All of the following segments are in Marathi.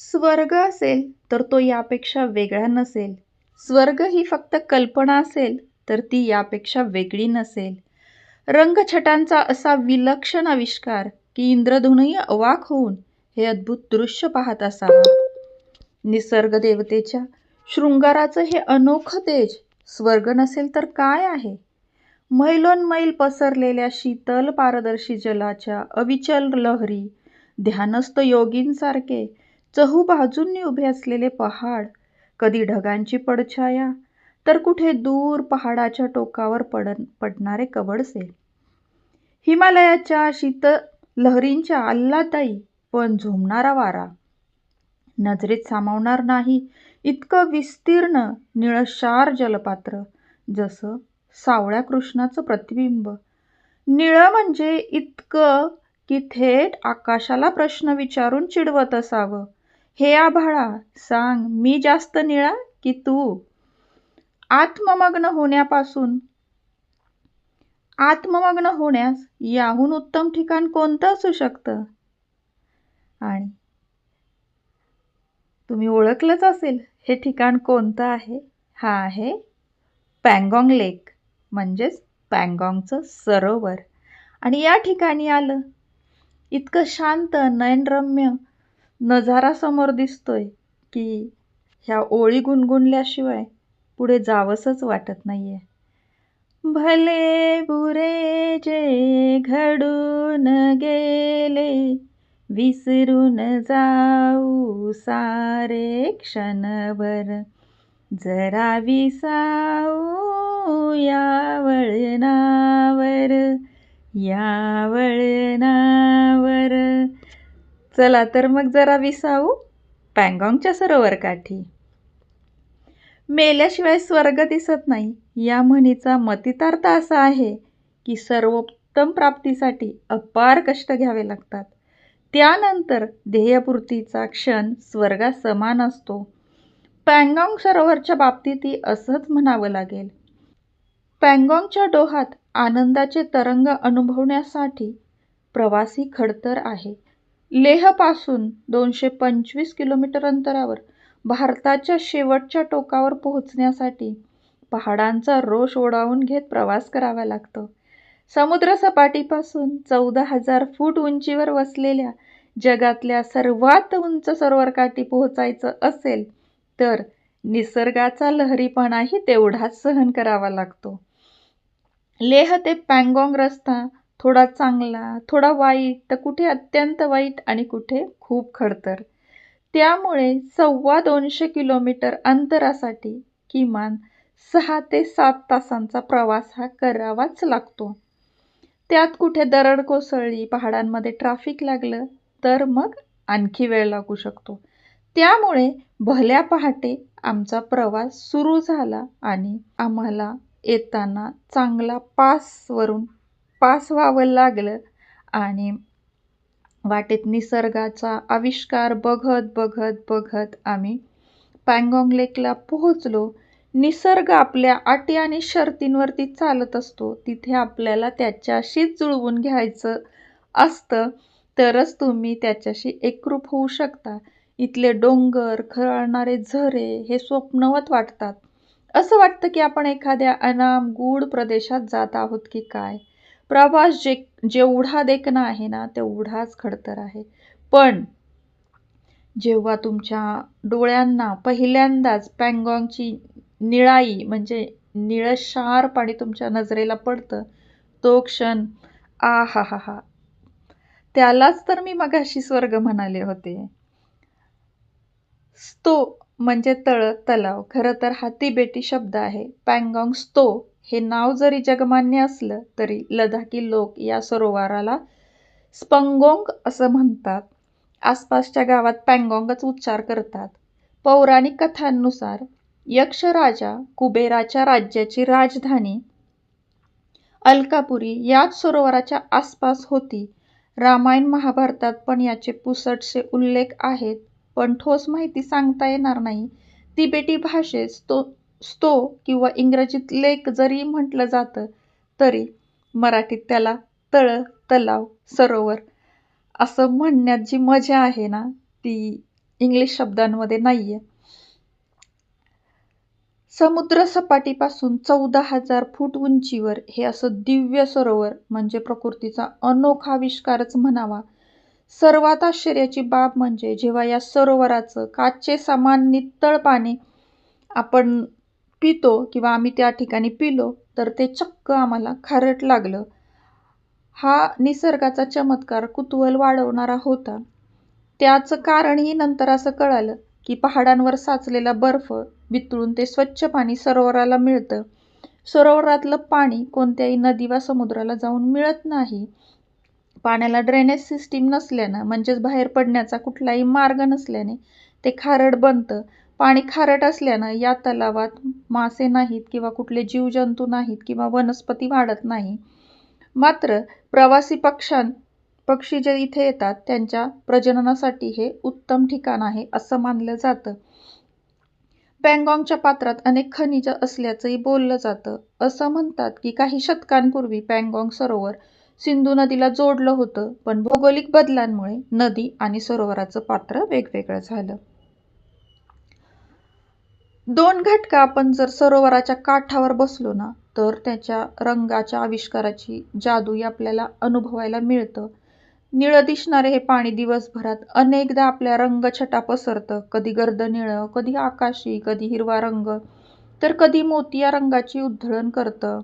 स्वर्ग असेल तर तो यापेक्षा वेगळा नसेल. स्वर्ग ही फक्त कल्पना असेल तर ती यापेक्षा वेगळी नसेल. रंगछटांचा असा विलक्षण आविष्कार की इंद्रधुनही अवाक होऊन हे अद्भुत दृश्य पाहत असावा. निसर्ग देवतेच्या शृंगाराचं हे अनोखं तेज स्वर्ग नसेल तर काय आहे? मैलोन्मैल पसरलेल्या शीतल पारदर्शी जलाच्या अविचल लहरी ध्यानस्थ योगींसारखे चहूबाजूंनी उभे असलेले पहाड कधी ढगांची पडछाया तर कुठे दूर पहाडाच्या टोकावर पड पडणारे कवडसे हिमालयाच्या शीत लहरींच्या आल्हाददायी पण झोंबणारा वारा. नजरेत सामावणार नाही इतकं विस्तीर्ण निळशार जलपात्र जसं सावळ्या कृष्णाचं प्रतिबिंब. निळं म्हणजे इतकं की थेट आकाशाला प्रश्न विचारून चिडवत असावं. हे आभाळा सांग मी जास्त निळा की तू? आत्ममग्न होण्यापासून आत्ममग्न होण्यास याहून उत्तम ठिकाण कोणतं असू शकतं? आणि तुम्ही ओळखलंच असेल हे ठिकाण कोणतं आहे? हा आहे पँगॉंग लेक म्हणजेच पँगॉंगचं सरोवर. आणि या ठिकाणी आलं. इतकं शांत नयनरम्य नजारा समोर दिसतोय की ह्या ओळी गुणगुणल्याशिवाय पुढे जावंसंच वाटत नाहीये. भले बुरे जे घडून गेले विसरून जाऊ सारे क्षणभर. जरा विसाऊ या वळणावर या वळणावर चला तर मग जरा विसावू. पँगॉंगच्या सरोवर काठी मेल्याशिवाय स्वर्ग दिसत नाही. या म्हणीचा मतितार्थ असा आहे की सर्वोत्तम प्राप्तीसाठी अपार कष्ट घ्यावे लागतात. त्यानंतर ध्येयपूर्तीचा क्षण स्वर्गात समान असतो. पँगॉंग सरोवरच्या बाबतीतही असंच म्हणावं लागेल. पँगॉंगच्या डोहात आनंदाचे तरंग अनुभवण्यासाठी प्रवासी खडतर आहे. लेहपासून दोनशे पंचवीस किलोमीटर अंतरावर भारताच्या शेवटच्या टोकावर पोहोचण्यासाठी पहाडांचा रोष ओढावून घेत प्रवास करावा लागतो. समुद्रसपाटीपासून चौदा हजार फूट उंचीवर वसलेल्या जगातल्या सर्वात उंच सरोवरकाठी पोहोचायचं असेल तर निसर्गाचा लहरीपणाही तेवढाच सहन करावा लागतो. लेह ते पँगॉंग रस्ता थोडा चांगला थोडा वाईट तर कुठे अत्यंत वाईट आणि कुठे खूप खडतर. त्यामुळे सव्वा दोनशे किलोमीटर अंतरासाठी किमान सहा ते सात तासांचा प्रवास हा करावाच लागतो. त्यात कुठे दरड कोसळली पहाडांमध्ये ट्रॅफिक लागलं तर मग आणखी वेळ लागू शकतो. त्यामुळे भल्या पहाटे आमचा प्रवास सुरू झाला आणि आम्हाला येताना चांगला पासवरून पास व्हावं लागलं आणि वाटेत निसर्गाचा आविष्कार बघत बघत बघत आम्ही पँगॉंग लेकला पोहोचलो. निसर्ग आपल्या अटी आणि शर्तींवरती चालत असतो. तिथे आपल्याला त्याच्याशीच जुळवून घ्यायचं असतं. तरच तुम्ही त्याच्याशी एकरूप होऊ शकता. इथले डोंगर खरळणारे झरे हे स्वप्नवत वाटतात. असं वाटतं की आपण एखाद्या अनाम गूढ प्रदेशात जात आहोत की काय? प्रवास जे जेवढा देखणा आहे ना तेवढाच खडतर आहे. पण जेव्हा तुमच्या डोळ्यांना पहिल्यांदाच पँगॉंगची निळाई म्हणजे निळशार पाणी तुमच्या नजरेला पडतं तो क्षण आ हा हा हा त्यालाच तर मी मगाशी स्वर्ग म्हणाले होते. स्तो म्हणजे तळ तलाव. खरं तर हाती बेटी शब्द आहे. पँगॉंग स्तो हे नाव जरी जगमान्य असलं तरी लडाखी लोक या सरोवराला स्पंगोंग असं म्हणतात. आसपासच्या गावात पँगोंगच उच्चार करतात. पौराणिक कथांनुसार यक्षराजा कुबेराच्या राज्याची राजधानी अलकापुरी याच सरोवराच्या आसपास होती. रामायण महाभारतात पण याचे पुसटसे उल्लेख आहेत पण ठोस माहिती सांगता येणार नाही. तिबेटी भाषेत तो स्तो किंवा इंग्रजीत लेक जरी म्हटलं जातं तरी मराठीत त्याला तळ तलाव सरोवर असं म्हणण्यात जी मजा आहे ना ती इंग्लिश शब्दांमध्ये नाहीये. समुद्र सपाटीपासून चौदा हजार फूट उंचीवर हे असं दिव्य सरोवर म्हणजे प्रकृतीचा अनोखा आविष्कारच म्हणावा. सर्वात आश्चर्याची बाब म्हणजे जेव्हा या सरोवराचं काचे समान नित्तळ पाणी आपण पितो किंवा आम्ही त्या ठिकाणी पिलो तर ते चक्क आम्हाला खारट लागलं. हा निसर्गाचा चमत्कार कुतूहल वाढवणारा होता. त्याचं कारणही नंतर असं कळालं की पहाडांवर साचलेला बर्फ वितळून ते स्वच्छ पाणी सरोवराला मिळतं. सरोवरातलं पाणी कोणत्याही नदी वा समुद्राला जाऊन मिळत नाही. पाण्याला ड्रेनेज सिस्टीम नसल्यानं म्हणजेच बाहेर पडण्याचा कुठलाही मार्ग नसल्याने ते खारट बनतं. पाणी खारट असल्यानं या तलावात मासे नाहीत किंवा कुठले जीवजंतू नाहीत किंवा वनस्पती वाढत नाही. मात्र प्रवासी पक्षां पक्षी जे इथे येतात त्यांच्या प्रजननासाठी हे उत्तम ठिकाण आहे असं मानलं जातं. पँगॉंगच्या पात्रात अनेक खनिज असल्याचंही बोललं जातं. असं म्हणतात की काही शतकांपूर्वी पँगॉंग सरोवर सिंधू नदीला जोडलं होतं पण भौगोलिक बदलांमुळे नदी आणि सरोवराचं पात्र वेगवेगळं झालं. दोन घटका आपण जर सरोवराच्या काठावर बसलो ना तर त्याच्या रंगाच्या आविष्काराची जादू आपल्याला अनुभवायला मिळतं. निळं दिसणारे हे पाणी दिवसभरात अनेकदा आपल्या रंगछटा पसरतं. कधी गर्द निळं कधी आकाशी कधी हिरवा रंग. तर कधी मोतिया रंगाची उधळण करतं.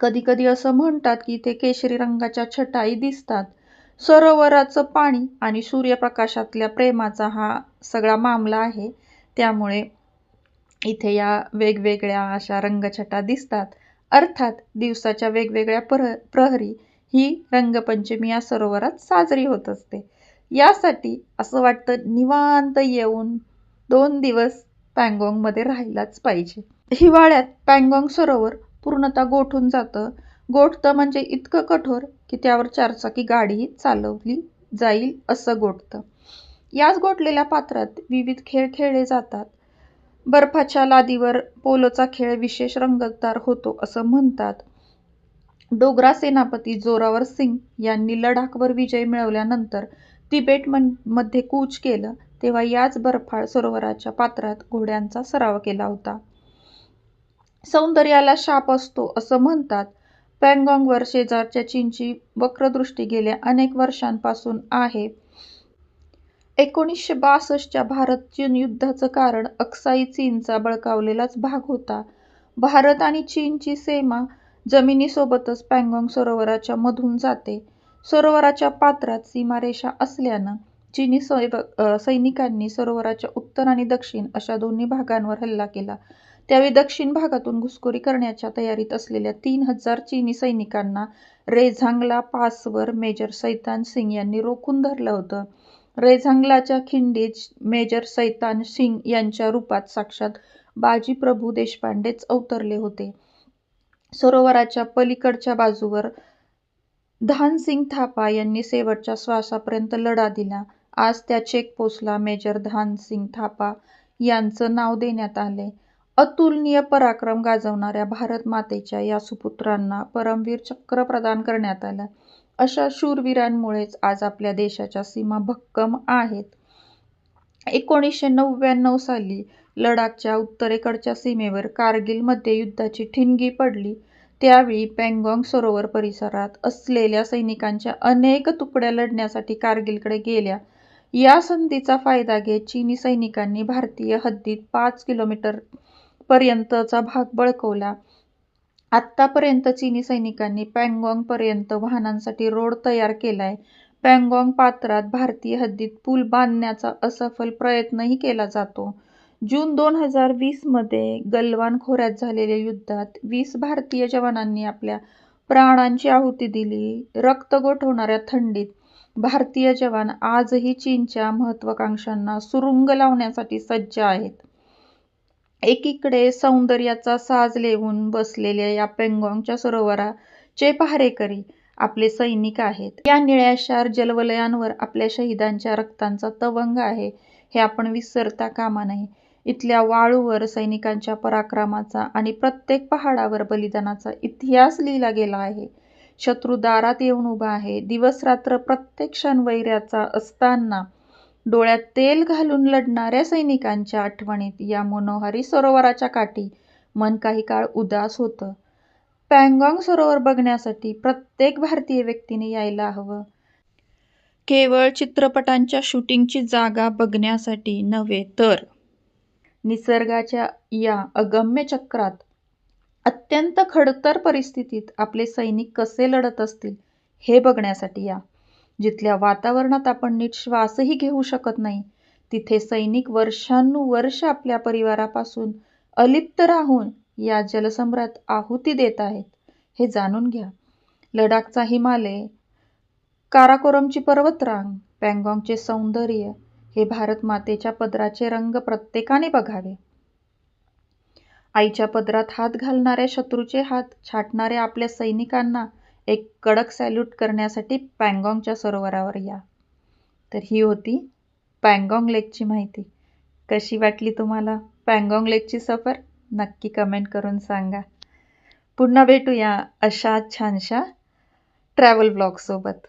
कधी कधी असं म्हणतात की ते केशरी रंगाच्या छटाई दिसतात. सरोवराचं पाणी आणि सूर्यप्रकाशातल्या प्रेमाचा हा सगळा मामला आहे. त्यामुळे इथे या वेगवेगळ्या अशा रंगछटा दिसतात. अर्थात दिवसाच्या वेगवेगळ्या प्रह प्रहरी ही रंगपंचमी या सरोवरात साजरी होत असते. यासाठी असं वाटतं निवांत येऊन दोन दिवस पँगॉंगमध्ये राहिलाच पाहिजे. हिवाळ्यात पँगॉंग सरोवर पूर्णतः गोठून जातं. गोठतं म्हणजे इतकं कठोर की त्यावर चारचाकी गाडीही चालवली जाईल असं गोठतं. याच गोठलेल्या पात्रात विविध खेळ खेळले जातात. बर्फाच्या लादीवर पोलोचा खेळ विशेष रंगतदार होतो असं म्हणतात. डोगरा सेनापती जोरावर सिंग यांनी लडाखवर विजय मिळवल्यानंतर तिबेटमध्ये कूच केलं तेव्हा याच बर्फाळ सरोवराच्या पात्रात घोड्यांचा सराव केला होता. सौंदर्याला शाप असतो असं म्हणतात. पँगॉंगवर शेजारच्या चीनची वक्रदृष्टी गेल्या अनेक वर्षांपासून आहे. एकोणीसशे बासष्टच्या भारत चीन युद्धाचं कारण अक्साई चीनचा बळकावलेलाच भाग होता. भारत आणि चीनची सीमा जमिनीसोबतच पँगॉंग सरोवराच्या मधून जाते. सरोवराच्या पात्रात सीमारेषा असल्यानं चीनी सैनिकांनी सरोवराच्या उत्तर आणि दक्षिण अशा दोन्ही भागांवर हल्ला केला. त्यावेळी दक्षिण भागातून घुसखोरी करण्याच्या तयारीत असलेल्या तीन हजार चीनी सैनिकांना रेझांगला पासवर मेजर सैतान सिंग यांनी रोखून धरलं होतं. रेझांगलाच्या खिंडीत मेजर सैतान सिंग यांच्या रूपात साक्षात बाजीप्रभू देशपांडेच अवतरले होते. सरोवराच्या पलीकडच्या बाजूवर धानसिंग थापा यांनी शेवटच्या श्वासापर्यंत लढा दिला. आज त्या चेकपोस्टला मेजर धानसिंग थापा यांचं नाव देण्यात आले. अतुलनीय पराक्रम गाजवणाऱ्या भारत मातेच्या या सुपुत्रांना परमवीर चक्र प्रदान करण्यात आलं. अशा शूरवीरांमुळेच आज आपल्या देशाच्या सीमा भक्कम आहेत. एकोणीसशे नव्याण्णव साली लडाखच्या उत्तरेकडच्या सीमेवर कारगिलमध्ये युद्धाची ठिणगी पडली. त्यावेळी पँगॉंग सरोवर परिसरात असलेल्या सैनिकांच्या अनेक तुकड्या लढण्यासाठी कारगिलकडे गेल्या. या संधीचा फायदा घेत चीनी सैनिकांनी भारतीय हद्दीत पाच किलोमीटर पर्यंतचा भाग बळकवला. आत्तापर्यंत चिनी सैनिकांनी पँगॉंग पर्यंत वाहनांसाठी रोड तयार केलाय. पँगॉंग पात्रात भारतीय हद्दीत पूल बांधण्याचा असफल प्रयत्नही केला जातो. जून दोन हजार वीसमध्ये गलवान खोऱ्यात झालेल्या युद्धात वीस भारतीय जवानांनी आपल्या प्राणांची आहुती दिली. रक्त गोठवणाऱ्या थंडीत भारतीय जवान आजही चीनच्या महत्वाकांक्षांना सुरुंग लावण्यासाठी सज्ज आहेत. एकीकडे सौंदर्याचा साज लेवून बसलेल्या या पेंगॉंगच्या सरोवराचे पहारेकरी आपले सैनिक आहेत. या निळ्याशार जलवलयांवर आपल्या शहीदांच्या रक्तांचा तवंग आहे हे आपण विसरता कामा नये. इथल्या वाळूवर सैनिकांच्या पराक्रमाचा आणि प्रत्येक पहाडावर बलिदानाचा इतिहास लिहिला गेला आहे. शत्रू दारात येऊन उभा आहे. दिवस रात्र प्रत्येक क्षण वैराचा असताना डोळ्यात तेल घालून लढणाऱ्या सैनिकांच्या आठवणीत या मनोहारी सरोवराच्या काठी मन काही काळ उदास होतं. पँगॉंग सरोवर बघण्यासाठी प्रत्येक भारतीय व्यक्तीने यायला हवं. केवळ चित्रपटांच्या शूटिंगची जागा बघण्यासाठी नव्हे तर निसर्गाच्या या अगम्य चक्रात, अत्यंत खडतर परिस्थितीत आपले सैनिक कसे लढत असतील हे बघण्यासाठी या. जिथल्या वातावरणात आपण नीट श्वासही घेऊ शकत नाही, तिथे सैनिक वर्षानुवर्ष आपल्या परिवारापासून अलिप्त राहून या जलसम्राट आहुती देत आहेत, हे जाणून घ्या. लडाखचा हिमालय, काराकोरमची पर्वतरांग, पँगॉंगचे सौंदर्य हे भारत मातेच्या पदराचे रंग प्रत्येकाने बघावे. आईच्या पदरात हात घालणाऱ्या शत्रूचे हात छाटणाऱ्या आपल्या सैनिकांना एक कडक सॅल्यूट करण्यासाठी पँगाँगच्या सरोवरावर या. तर ही होती पँगाँग लेकची माहिती. कशी वाटली तुम्हाला पँगाँग लेकची सफर? नक्की कमेंट करून सांगा. पुन्हा भेटूया अशा छानशा ट्रॅव्हल ब्लॉगसोबत.